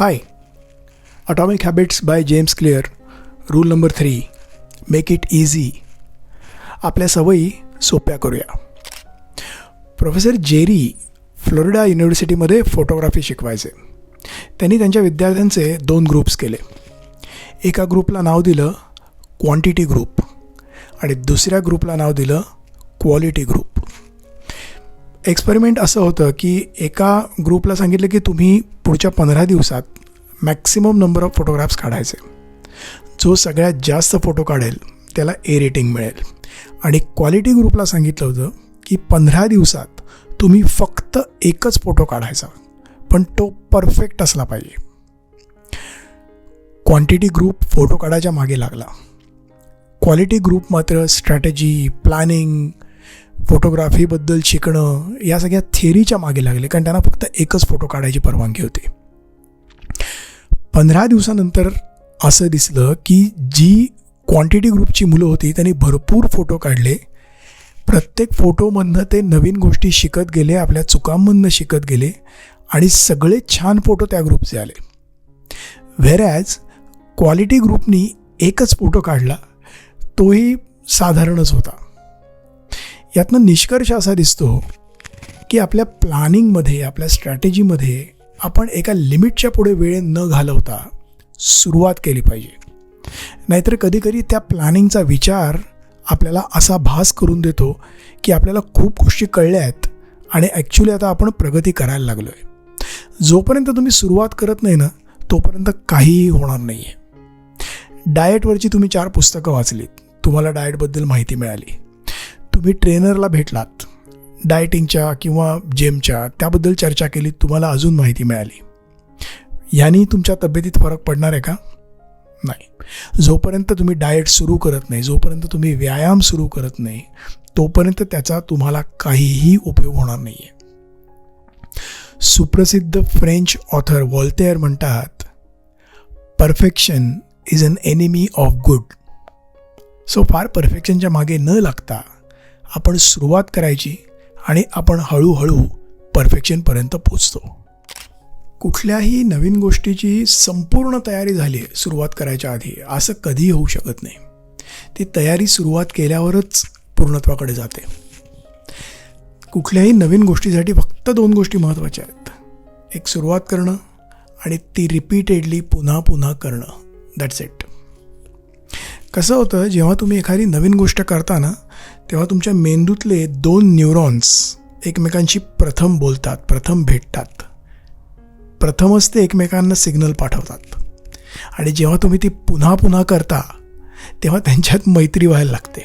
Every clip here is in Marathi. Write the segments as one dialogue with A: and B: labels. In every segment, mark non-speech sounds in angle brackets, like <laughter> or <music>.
A: Hi, Atomic Habits by James Clear. Rule number three make it easy आपल्या सवयी सोप्या करूया. प्रोफेसर जेरी फ्लोरिडा युनिव्हर्सिटीमध्ये फोटोग्राफी शिकवायचे. त्यांनी त्यांच्या विद्यार्थ्यांचे दोन ग्रुप्स केले. एका ग्रुपला नाव दिलं क्वांटिटी ग्रुप आणि दुसऱ्या ग्रुपला नाव दिलं क्वालिटी ग्रुप एक्सपेरिमेंट असं होतं की एका ग्रुपला सांगितलं की तुम्ही पुढच्या पंधरा दिवसात मॅक्सिमम नंबर ऑफ फोटोग्राफ्स काढायचे. जो सगळ्यात जास्त फोटो काढेल त्याला ए रेटिंग मिळेल. आणि क्वालिटी ग्रुपला सांगितलं होतं की पंधरा दिवसात तुम्ही फक्त एकच फोटो काढायचा पण तो परफेक्ट असला पाहिजे. क्वांटिटी ग्रुप फोटो काढायच्या मागे लागला. क्वालिटी ग्रुप मात्र स्ट्रॅटेजी प्लॅनिंग फोटोग्राफीबद्दल शिकणं या सगळ्या थेअरीच्या मागे लागले. कारण त्यांना फक्त एकच फोटो काढायची परवानगी होती. पंधरा दिवसानंतर असं दिसलं की जी क्वांटिटी ग्रुपची मुलं होती त्यांनी भरपूर फोटो काढले. प्रत्येक फोटोमधनं ते नवीन गोष्टी शिकत गेले आपल्या चुकांमधनं शिकत गेले आणि सगळे छान फोटो त्या ग्रुपचे आले. व्हेरॅज क्वालिटी ग्रुपनी एकच फोटो काढला तोही साधारणच होता. यातनं निष्कर्ष असा दिसतो की आपल्या प्लॅनिंगमध्ये आपल्या स्ट्रॅटेजीमध्ये आपण एका लिमिटच्या पुढे वेळ न घालवता सुरुवात केली पाहिजे. नाहीतर कधीकधी त्या प्लॅनिंगचा विचार आपल्याला असा भास करून देतो की आपल्याला खूप गोष्टी कळल्या आहेत आणि ॲक्च्युली आता आपण प्रगती करायला लागलो आहे जोपर्यंत तुम्ही सुरुवात करत नाही ना तोपर्यंत काहीही होणार नाही आहे डाएटवरची तुम्ही चार पुस्तकं वाचलीत. तुम्हाला डाएटबद्दल माहिती मिळाली. तुम्ही ट्रेनरला भेटलात डायटिंगच्या किंवा जेमच्या त्याबद्दल चर्चा केली तुम्हाला अजून माहिती मिळाली. याने तुमच्या तब्येतीत फरक पडणार आहे का? नाही. जोपर्यंत तुम्ही डाएट सुरू करत नाही जोपर्यंत तुम्ही व्यायाम सुरू करत नाही तोपर्यंत त्याचा तुम्हाला काहीही उपयोग होणार नाही आहे सुप्रसिद्ध फ्रेंच ऑथर वॉल्टेअर म्हणतात perfection is an enemy of good. So फार परफेक्शनच्या मागे न लागता आपण सुरुवात करायची आणि आपण हळूहळू परफेक्शनपर्यंत पोचतो. कुठल्याही नवीन गोष्टीची संपूर्ण तयारी झाली आहे सुरुवात करायच्या आधी असं कधीही होऊ शकत नाही. ती तयारी सुरुवात केल्यावरच पूर्णत्वाकडे जाते. कुठल्याही नवीन गोष्टीसाठी फक्त दोन गोष्टी महत्त्वाच्या आहेत. एक सुरुवात करणं आणि ती रिपीटेडली पुन्हा पुन्हा करणं. दॅट्स इट कसं होतं जेव्हा तुम्ही एखादी नवीन गोष्ट करता ना तेव्हा तुमच्या मेंदूतले दोन न्यूरॉन्स एकमेकांशी प्रथम बोलतात प्रथम भेटतात. प्रथमच ते एकमेकांना सिग्नल पाठवतात. आणि जेव्हा तुम्ही ती पुन्हा पुन्हा करता तेव्हा त्यांच्यात मैत्री व्हायला लागते.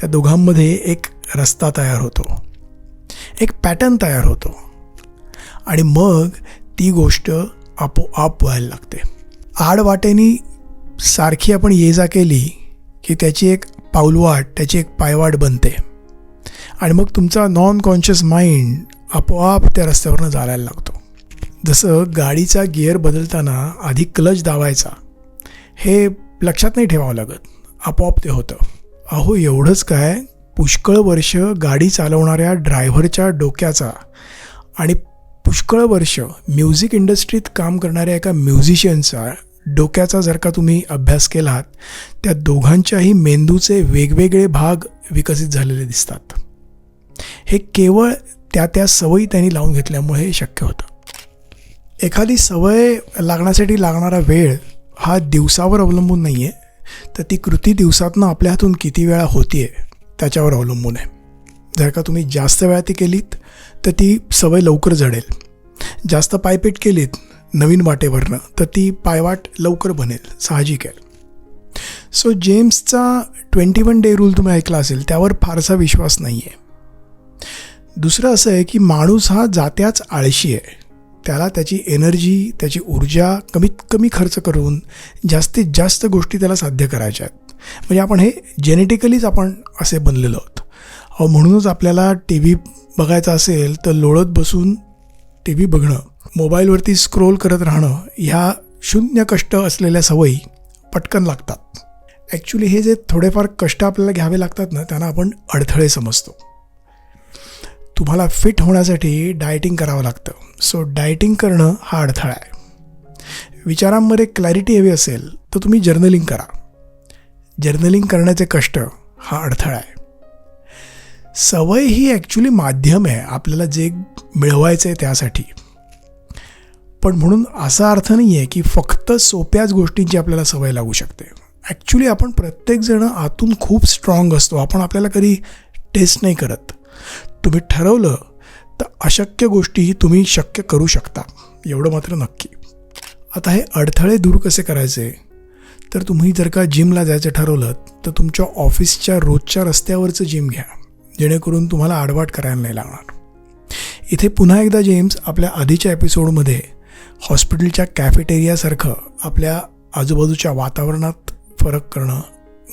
A: त्या दोघांमध्ये एक रस्ता तयार होतो. एक पॅटर्न तयार होतो. आणि मग ती गोष्ट आपोआप व्हायला लागते. आडवाटेनी सारखी आपण ये जा केली की त्याची एक पाऊलवाट त्याची एक पायवाट बनते. आणि मग तुमचा नॉन कॉन्शियस माइंड आपोआप त्या रस्त्यावरनं चालायला लागतो. जसं गाडीचा गिअर बदलताना आधी क्लच दावायचा हे लक्षात नाही ठेवावं लागत. आपोआप ते होतं. अहो एवढंच काय? पुष्कळ वर्ष गाडी चालवणाऱ्या ड्रायव्हरच्या डोक्याचा आणि पुष्कळ वर्ष म्युझिक इंडस्ट्रीत काम करणाऱ्या एका म्युझिशियनचा डोक्याचा जर का तुम्ही अभ्यास केलात त्या दोघांच्याही मेंदूचे वेगवेगळे भाग विकसित झालेले दिसतात. हे केवळ त्या त्या सवयी त्यांनी लावून घेतल्यामुळे शक्य होतं. एखादी सवय लागण्यासाठी लागणारा वेळ हा दिवसावर अवलंबून नाही आहे तर ती कृती दिवसातनं आपल्या हातून किती वेळा होती आहे त्याच्यावर अवलंबून आहे. जर का तुम्ही जास्त वेळा ती केलीत तर ती सवय लवकर जडेल. जास्त पायपीट केलीत नवीन वाटे भरणं तर ती पायवाट लवकर बनेल साहजिक आहे. सो जेम्सचा ट्वेंटी वन डे रूल तुम्ही ऐकला असेल त्यावर फारसा विश्वास नाही आहे दुसरं असं आहे की माणूस हा जात्याच आळशी आहे. त्याला त्याची एनर्जी त्याची ऊर्जा कमीत कमी खर्च करून जास्तीत जास्त गोष्टी त्याला साध्य करायच्या आहेत म्हणजे आपण हे जेनेटिकलीच आपण असे बनलेलो आहोत. म्हणूनच आपल्याला टी व्ही बघायचा असेल तर लोळत बसून टी व्ही बघणं मोबाईलवरती स्क्रोल करत राहणं ह्या शून्य कष्ट असलेल्या सवयी पटकन लागतात. ॲक्च्युली हे जे थोडेफार कष्ट आपल्याला घ्यावे लागतात ना त्यांना आपण अडथळे समजतो. तुम्हाला फिट होण्यासाठी डायटिंग करावं लागतं. सो डायटिंग करणं हा अडथळा आहे. विचारांमध्ये क्लॅरिटी हवी असेल तर तुम्ही जर्नलिंग करा. जर्नलिंग करण्याचे कष्ट हा अडथळा आहे. सवय ही ॲक्च्युली माध्यम आहे आपल्याला जे मिळवायचं आहे त्यासाठी. पण म्हणून असा अर्थ नाही आहे की फक्त सोप्याच गोष्टींची आपल्याला सवय लागू शकते. ॲक्च्युली आपण प्रत्येकजण आतून खूप स्ट्रॉंग असतो. आपण आपल्याला कधी टेस्ट नाही करत. तुम्ही ठरवलं तर अशक्य गोष्टीही तुम्ही शक्य करू शकता. एवढं मात्र नक्की. आता हे अडथळे दूर कसे करायचे? तर तुम्ही जर का जिमला जायचं ठरवलं तर तुमच्या ऑफिसच्या रोजच्या रस्त्यावरचं जिम घ्या. जेणेकरून तुम्हाला आडवाट करायला नाही लागणार. इथे पुन्हा एकदा जेम्स आपल्या आधीच्या एपिसोडमध्ये हॉस्पिटलच्या कॅफेटेरियासारखं आपल्या आजूबाजूच्या वातावरणात फरक करणं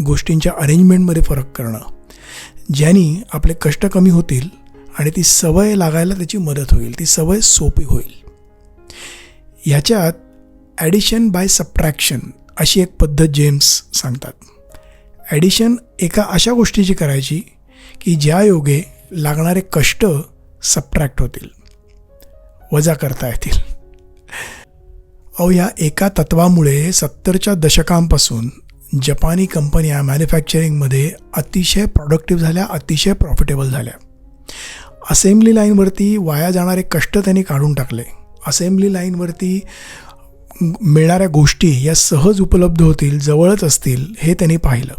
A: गोष्टींच्या अरेंजमेंटमध्ये फरक करणं ज्यांनी आपले कष्ट कमी होतील आणि ती सवय लागायला त्याची मदत होईल ती सवय सोपी होईल. ह्याच्यात ॲडिशन बाय सबट्रॅक्शन अशी एक पद्धत जेम्स सांगतात. ॲडिशन एका अशा गोष्टीची करायची की ज्या योगे लागणारे कष्ट सबट्रॅक्ट होतील वजा करता येतील. अहो या एका तत्वामुळे सत्तरच्या दशकांपासून जपानी कंपन्या मॅन्युफॅक्चरिंगमध्ये अतिशय प्रॉडक्टिव्ह झाल्या अतिशय प्रॉफिटेबल झाल्या. असेंब्ली लाईनवरती वाया जाणारे कष्ट त्यांनी काढून टाकले. असेंब्ली लाईनवरती मिळणाऱ्या गोष्टी या सहज उपलब्ध होतील जवळच असतील हे त्यांनी पाहिलं.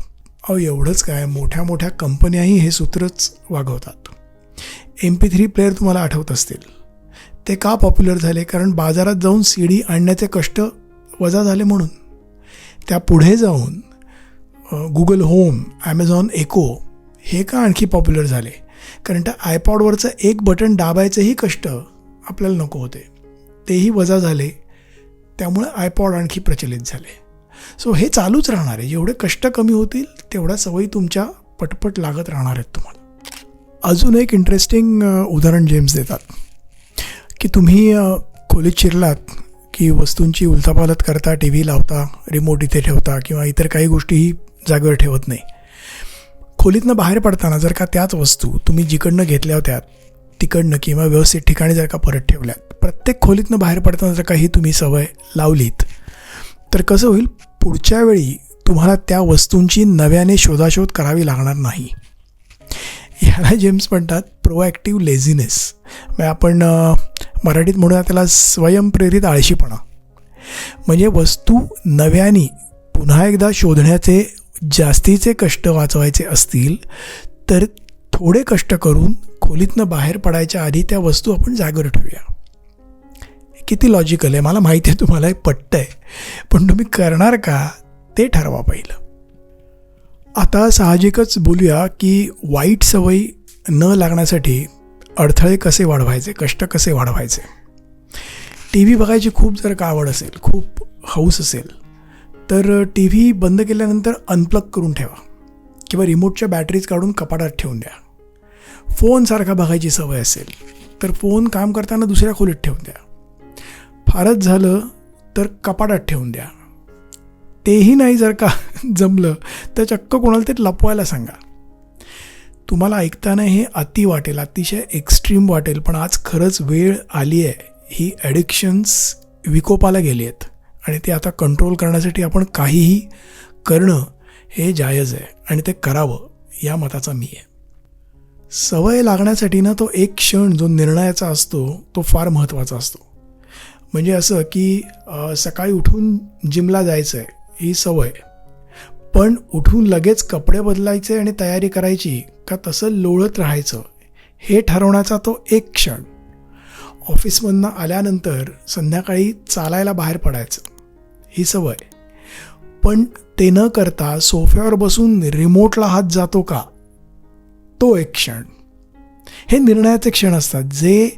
A: अहो एवढंच काय मोठ्या मोठ्या कंपन्याही हे सूत्रच वागवतात. एम पी थ्री प्लेअर तुम्हाला आठवत असतील. ते का पॉप्युलर झाले? कारण बाजारात जाऊन सी डी आणण्याचे कष्ट वजा झाले म्हणून. त्या पुढे जाऊन गुगल होम ॲमेझॉन एको हे का आणखी पॉप्युलर झाले? कारण त्या आयपॉडवरचं एक बटन दाबायचेही कष्ट आपल्याला नको होते. तेही वजा झाले. त्यामुळे आयपॉड आणखी प्रचलित झाले. सो हे चालूच राहणार आहे. जेवढे कष्ट कमी होतील तेवढ्या सवयी तुमच्या पटपट लागत राहणार आहेत तुम्हाला. अजून एक इंटरेस्टिंग उदाहरण जेम्स देतात. की तुम्ही खोलीत शिरलात की वस्तूंची उलथापालत करता टी व्ही लावता रिमोट इथे ठेवता किंवा इतर काही गोष्टीही जागेवर ठेवत नाही. खोलीतनं बाहेर पडताना जर का त्याच वस्तू तुम्ही जिकडनं घेतल्या होत्या तिकडनं किंवा व्यवस्थित ठिकाणी जर का परत ठेवल्यात प्रत्येक खोलीतनं बाहेर पडताना जर का ही तुम्ही सवय लावलीत तर कसं होईल? पुढच्या वेळी तुम्हाला त्या वस्तूंची नव्याने शोधाशोध करावी लागणार नाही. ह्याला जेम्स म्हणतात प्रोॲक्टिव्ह लेझिनेस. म्हणजे आपण मराठीत म्हणूया त्याला स्वयंप्रेरित आळशीपणा. म्हणजे वस्तू नव्याने पुन्हा एकदा शोधण्याचे जास्तीचे कष्ट वाचवायचे असतील तर थोडे कष्ट करून खोलीतनं बाहेर पडायच्या आधी त्या वस्तू आपण जागर ठेवूया. किती लॉजिकल आहे मला माहिती आहे तुम्हाला हे पटतं आहे. पण तुम्ही करणार का ते ठरवा पहिलं. आता साहजिकच बोलूया की वाईट सवयी न लागण्यासाठी अडथळे कसे वाढवायचे कष्ट कसे वाढवायचे? टी व्ही बघायची खूप जर का आवड असेल खूप हौस असेल तर टी व्ही बंद केल्यानंतर अनप्लग करून ठेवा किंवा रिमोटच्या बॅटरीज काढून कपाटात ठेवून द्या. फोनसारखा बघायची सवय असेल तर फोन काम करताना दुसऱ्या खोलीत ठेवून द्या. फारच झालं तर कपाटात ठेवून द्या. तेही नाही जर का <laughs> जमलं तर चक्क कोणाला ते लपवायला सांगा. तुम्हाला ऐकताना हे अति वाटेल अतिशय एक्स्ट्रीम वाटेल पण आज खरंच वेळ आली आहे. ही ॲडिक्शन्स विकोपाला गेली आहेत. आणि ते आता कंट्रोल करण्यासाठी आपण काहीही करणं हे जायज आहे. आणि ते करावं या मताचा मी आहे. सवय लागण्यासाठी ना तो एक क्षण जो निर्णयाचा असतो तो फार महत्त्वाचा असतो. म्हणजे असं की सकाळी उठून जिमला जायचं आहे ही सवय. पण उठून लगेच कपडे बदलायचे आणि तयारी करायची का तसं लोळत राहायचं हे ठरवण्याचा तो एक क्षण. ऑफिसमधनं आल्यानंतर संध्याकाळी चालायला बाहेर पडायचं. ही सवय. पण ते न करता सोफ्यावर बसून रिमोटला हात जातो का? तो एक क्षण. हे निर्णयाचे क्षण असतात जे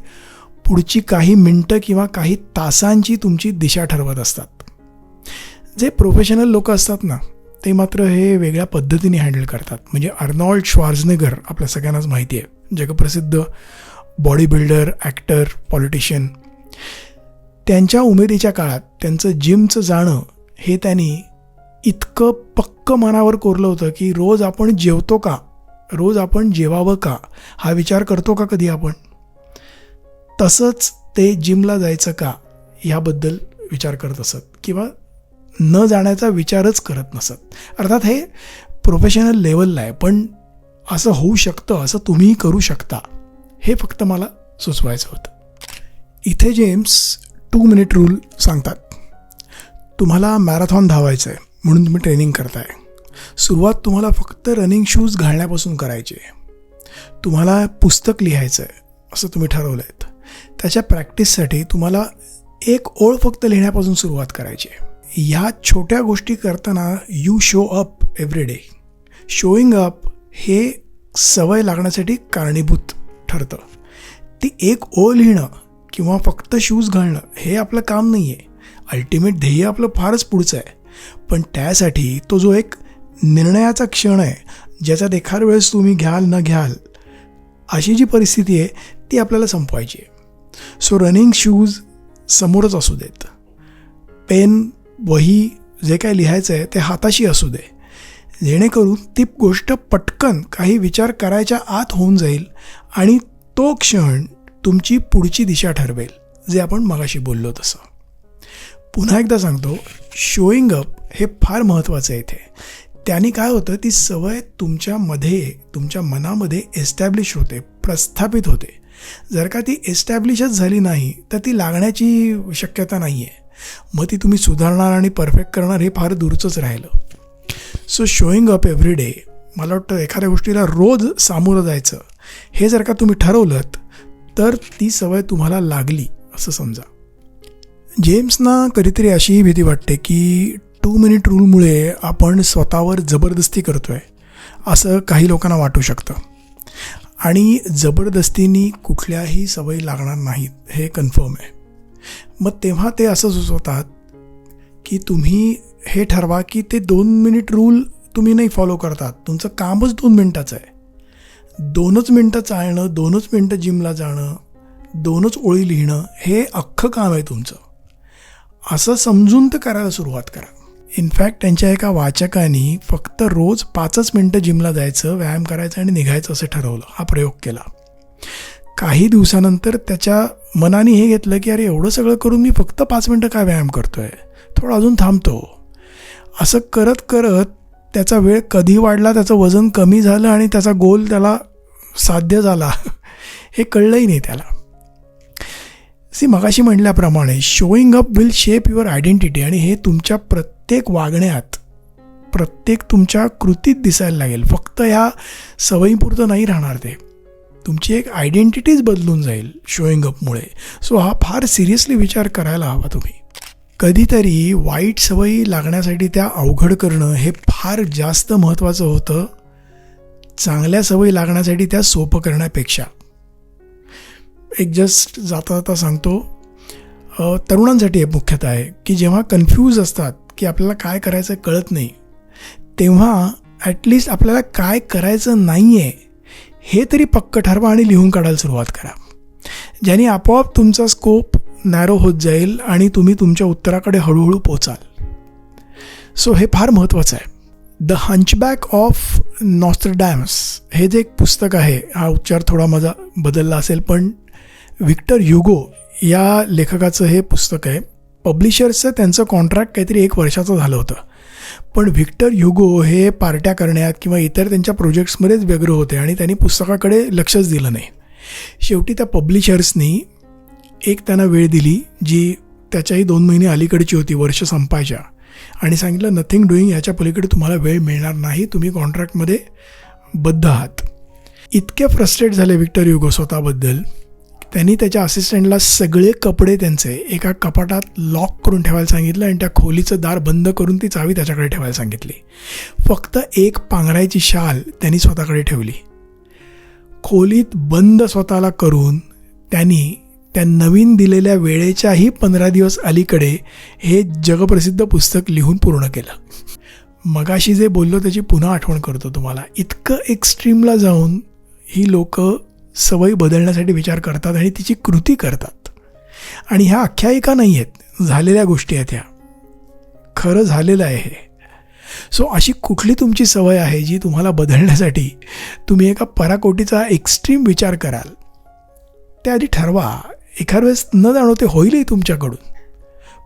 A: पुढची काही मिनटं किंवा काही तासांची तुमची दिशा ठरवत असतात. जे प्रोफेशनल लोक असतात ना ते मात्र हे वेगळ्या पद्धतीने हँडल करतात. म्हणजे अर्नॉल्ड श्वार्झनेगर आपल्या सगळ्यांनाच माहिती आहे. जगप्रसिद्ध बॉडी बिल्डर ॲक्टर पॉलिटिशियन. त्यांच्या उमेदीच्या काळात त्यांचं जिमचं जाणं हे त्यांनी इतकं पक्क मनावर कोरलं होतं की रोज आपण जेवतो का? रोज आपण जेवावं का? हा विचार करतो का कधी आपण? तसंच ते जिमला जायचं का? ह्याबद्दल विचार करत असत. किंवा न जाण्याचा विचारच करत नसत. अर्थात हे प्रोफेशनल लेवलला आहे. पण असं होऊ शकतं असं तुम्हीही करू शकता. हे फक्त मला सुचवायचं होतं. इथे जेम्स टू मिनिट रूल सांगतात. तुम्हाला मॅरेथॉन धावायचं आहे म्हणून तुम्ही ट्रेनिंग करताय. सुरुवात तुम्हाला फक्त रनिंग शूज घालण्यापासून करायची आहे. तुम्हाला पुस्तक लिहायचं आहे असं तुम्ही ठरवलं आहेत त्याच्या प्रॅक्टिससाठी तुम्हाला एक ओळ फक्त लिहिण्यापासून सुरुवात करायची आहे. ह्या छोट्या गोष्टी करताना you show up every day showing up हे सवय लागण्यासाठी कारणीभूत ठरतं. ती एक ओळ लिहिणं किंवा फक्त शूज घालणं हे आपलं काम नाही आहे अल्टिमेट ध्येय आपलं फारच पुढचं आहे. पण त्यासाठी तो जो एक निर्णयाचा क्षण आहे ज्याच्यात एखाद वेळेस तुम्ही घ्याल न घ्याल अशी जी परिस्थिती आहे ती आपल्याला संपवायची आहे. सो रनिंग शूज समोरच असू देत. पेन वही जे काय लिहायचं आहे ते हाताशी असू दे. जेणेकरून ती गोष्ट पटकन काही विचार करायच्या आत होऊन जाईल आणि तो क्षण तुमची पुढची दिशा ठरवेल जे आपण मगाशी बोललो तसं. पुन्हा एकदा सांगतो शोईंग अप हे फार महत्त्वाचं आहे इथे. त्याने काय होतं ती सवय तुमच्यामध्ये तुमच्या मनामध्ये एस्टॅब्लिश होते प्रस्थापित होते. जर का ती एस्टॅब्लिशच झाली नाही तर ती लागण्याची शक्यता नाही आहे मग ती तुम्ही सुधारणार आणि परफेक्ट करणार हे फार दूरचंच राहिलं. So showing up every day मला वाटतं एखाद्या गोष्टीला रोज सामोरं जायचं हे जर का तुम्ही ठरवलं तर ती सवय तुम्हाला लागली असं समजा. जेम्सना कधीतरी अशीही भीती वाटते की टू मिनिट रूलमुळे आपण स्वतःवर जबरदस्ती करतो आहे असं काही लोकांना वाटू शकतं. आणि जबरदस्तीनी कुठल्याही सवयी लागणार नाहीत हे कन्फर्म आहे. मग तेव्हा ते असं सुचवतात की तुम्ही हे ठरवा की ते दोन मिनिट रूल तुम्ही नाही फॉलो करतात. तुमचं कामच दोन मिनटाचं आहे. दोनच मिनटं चालणं दोनच मिनटं जिमला जाणं दोनच ओळी लिहिणं हे अख्खं काम आहे तुमचं. असं समजून तर करायला सुरुवात करा. इनफॅक्ट त्यांच्या एका वाचकाने फक्त रोज पाचच मिनटं जिमला जायचं व्यायाम करायचं आणि निघायचं असं ठरवलं. हा प्रयोग केला. काही दिवसानंतर त्याच्या मनाने हे घेतलं की अरे एवढं सगळं करून मी फक्त पाच मिनटं काय व्यायाम करतो आहे थोडं अजून थांबतो. असं करत करत त्याचा वेळ कधी वाढला त्याचं वजन कमी झालं आणि त्याचा गोल त्याला साध्य झाला हे कळलंही नाही त्याला. सी मगाशी म्हटल्याप्रमाणे showing up will shape your identity आणि हे तुमच्या प्रत्येक वागण्यात प्रत्येक तुमच्या कृतीत दिसायला लागेल. फक्त ह्या सवयीपुरतं नाही राहणार ते. तुमची एक आयडेंटिटीज बदलून जाईल शोईंग अपमुळे सो हा फार सिरियसली विचार करायला हवा तुम्ही. कधीतरी वाईट सवयी लागण्यासाठी त्या अवघड करणं हे फार जास्त महत्त्वाचं होतं. चांगल्या सवयी लागण्यासाठी त्या सोपं करण्यापेक्षा. एक जस्ट जाता जाता सांगतो तरुणांसाठी हे मुख्यतः आहे की जेव्हा कन्फ्यूज असतात की आपल्याला काय करायचं कळत नाही तेव्हा ॲटलिस्ट आपल्याला काय करायचं नाही आहे हे तरी पक्क ठरवा आणि लिहून काढायला सुरुवात करा. ज्याने आपोआप तुमचा स्कोप नॅरो होत जाईल आणि तुम्ही तुमच्या उत्तराकडे हळूहळू पोचाल. सो हे फार महत्त्वाचं आहे. द हंचबॅक ऑफ नॉस्टरडॅम्स हे जे एक पुस्तक आहे हा उच्चार थोडा माझा बदलला असेल पण विक्टर युगो या लेखकाचं हे पुस्तक आहे. पब्लिशर्सचं त्यांचं कॉन्ट्रॅक्ट काहीतरी एक वर्षाचं झालं होतं. पण व्हिक्टर युगो हे पार्ट्या करण्यात किंवा इतर त्यांच्या प्रोजेक्ट्समध्येच व्यग्र होते आणि त्यांनी पुस्तकाकडे लक्षच दिलं नाही. शेवटी त्या पब्लिशर्सनी एक त्यांना वेळ दिली जी त्याच्याही दोन महिने अलीकडची होती वर्ष संपायच्या. आणि सांगितलं नथिंग डुईंग याच्या पलीकडे तुम्हाला वेळ मिळणार नाही तुम्ही कॉन्ट्रॅक्टमध्ये बद्ध आहात. इतके फ्रस्ट्रेट झाले विक्टर युगो स्वतःबद्दल. त्यांनी त्याच्या असिस्टंटला सगळे कपडे त्यांचे एका कपाटात लॉक करून ठेवायला सांगितलं आणि त्या खोलीचं दार बंद करून ती चावी त्याच्याकडे ठेवायला सांगितली. फक्त एक पांघरायची शाल त्यांनी स्वतःकडे ठेवली. खोलीत बंद स्वतःला करून त्यांनी त्या नवीन दिलेल्या वेळेच्याही पंधरा दिवस अलीकडे हे जगप्रसिद्ध पुस्तक लिहून पूर्ण केलं. मगाशी जे बोललो त्याची पुन्हा आठवण करतो तुम्हाला. इतकं एक्स्ट्रीमला जाऊन ही लोक सवयी बदलण्यासाठी विचार करतात आणि तिची कृती करतात. आणि ह्या आख्यायिका नाही आहेत झालेल्या गोष्टी आहेत ह्या. खरं झालेलं आहे हे. सो अशी कुठली तुमची सवय आहे जी तुम्हाला बदलण्यासाठी तुम्ही एका पराकोटीचा एक्स्ट्रीम विचार कराल? त्या आधी ठरवा. एखाद वेळेस न जाणो ते होईलही तुमच्याकडून.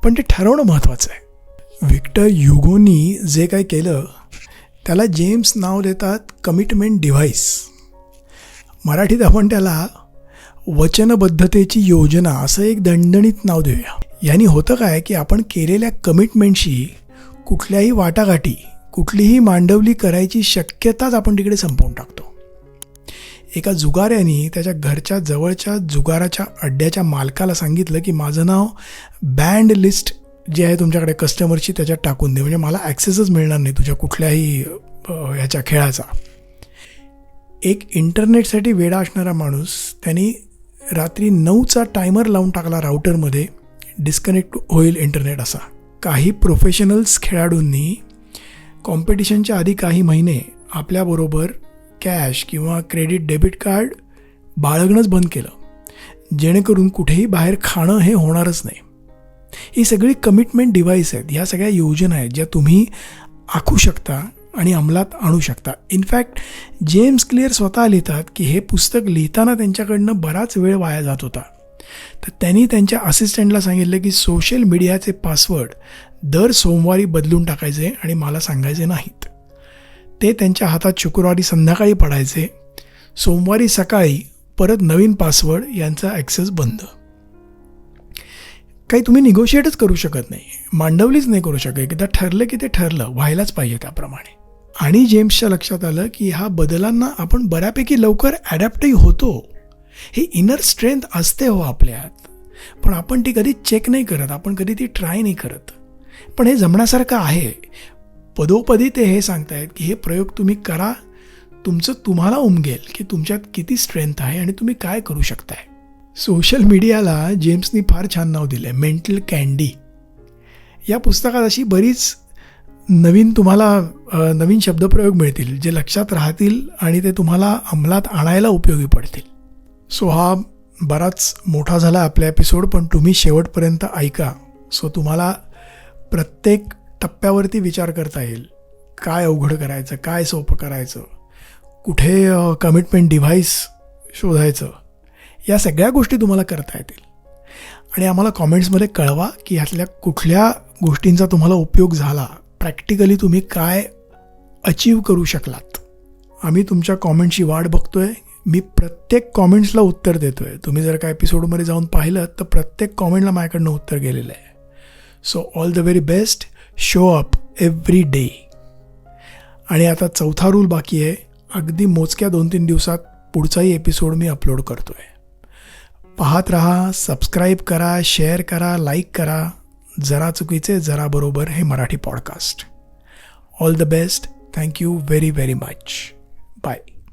A: पण ते ठरवणं महत्त्वाचं आहे. विक्टर युगोनी जे काय केलं त्याला जेम्स नाव देतात कमिटमेंट डिव्हाइस मराठीत आपण त्याला वचनबद्धतेची योजना असं एक दणदणीत नाव देऊया. यांनी होतं काय की आपण केलेल्या कमिटमेंटशी कुठल्याही वाटाघाटी कुठलीही मांडवली करायची शक्यताच आपण तिकडे संपवून टाकतो. एका जुगाऱ्याने त्याच्या घरच्या जवळच्या जुगाराच्या अड्ड्याच्या मालकाला सांगितलं की माझं नाव बँड लिस्ट जे आहे तुमच्याकडे कस्टमरची त्याच्यात टाकून दे. म्हणजे मला ॲक्सेसच मिळणार नाही तुझ्या कुठल्याही ह्याच्या खेळाचा. एक इंटरनेटसाठी वेडा असणारा माणूस त्यांनी रात्री नऊचा टायमर लावून टाकला राऊटरमध्ये डिस्कनेक्ट होईल इंटरनेट असा. काही प्रोफेशनल्स खेळाडूंनी कॉम्पिटिशनच्या आधी काही महिने आपल्याबरोबर कॅश किंवा क्रेडिट डेबिट कार्ड बाळगणंच बंद केलं. जेणेकरून कुठेही बाहेर खाणं हे होणारच नाही. ही सगळी कमिटमेंट डिव्हाइस आहेत ह्या सगळ्या योजना आहेत ज्या तुम्ही आखू शकता आणि अंमलात आणू शकता. इनफॅक्ट जेम्स क्लिअर स्वतः लिहितात की हे पुस्तक लिहिताना त्यांच्याकडनं बराच वेळ वाया जात होता. तर त्यांनी त्यांच्या असिस्टंटला सांगितलं की सोशल मीडियाचे पासवर्ड दर सोमवारी बदलून टाकायचे आणि मला सांगायचे नाहीत. ते त्यांच्या हातात शुक्रवारी संध्याकाळी पडायचे. सोमवारी सकाळी परत नवीन पासवर्ड यांचा ॲक्सेस बंद. काही तुम्ही निगोशिएटच करू शकत नाही. मांडवलीच नाही करू शकत. एकदा ठरलं की ते ठरलं व्हायलाच पाहिजे त्याप्रमाणे. आणि जेम्सच्या लक्षात आलं की ह्या बदलांना आपण बऱ्यापैकी लवकर ॲडॅप्टही होतो. ही इनर स्ट्रेंथ असते हो आपल्यात. पण आपण ती कधी चेक नाही करत आपण कधी ती ट्राय नाही करत. पण हे जमण्यासारखं आहे. पदोपदी ते हे सांगतायत की हे प्रयोग तुम्ही करा तुमचं तुम्हाला उमगेल की तुमच्यात किती स्ट्रेंथ आहे आणि तुम्ही काय करू शकताय. सोशल मीडियाला जेम्सनी फार छान नाव दिलं आहे मेंटल कॅन्डी या पुस्तकात अशी बरीच नवीन तुम्हाला नवीन शब्दप्रयोग मिळतील जे लक्षात राहतील आणि ते तुम्हाला अंमलात आणायला उपयोगी पडतील. सो हा बराच मोठा झाला आपला एपिसोड पण तुम्ही शेवटपर्यंत ऐका. सो तुम्हाला प्रत्येक टप्प्यावरती विचार करता येईल. काय अवघड करायचं काय सोपं करायचं कुठे कमिटमेंट डिव्हाइस शोधायचं या सगळ्या गोष्टी तुम्हाला करता येतील. आणि आम्हाला कॉमेंट्समध्ये कळवा की ह्यातल्या कुठल्या गोष्टींचा तुम्हाला उपयोग झाला. प्रॅक्टिकली तुम्ही काय अचीव करू शकलात? आम्ही तुमच्या कॉमेंटची वाट बघतोय. मी प्रत्येक कॉमेंट्सला उत्तर देतोय. तुम्ही जर का एपिसोडमध्ये जाऊन पाहिलं तर प्रत्येक कॉमेंटला माझ्याकडनं उत्तर गेलेलं आहे. So all the very best show up every day आणि आता चौथा रूल बाकी आहे. अगदी मोजक्या दोन तीन दिवसात पुढचाही एपिसोड मी अपलोड करतो आहे पाहत रहा सबस्क्राईब करा शेअर करा लाईक करा. जरा चुकीचे जरा बरोबर हे Marathi podcast all the best thank you very very much bye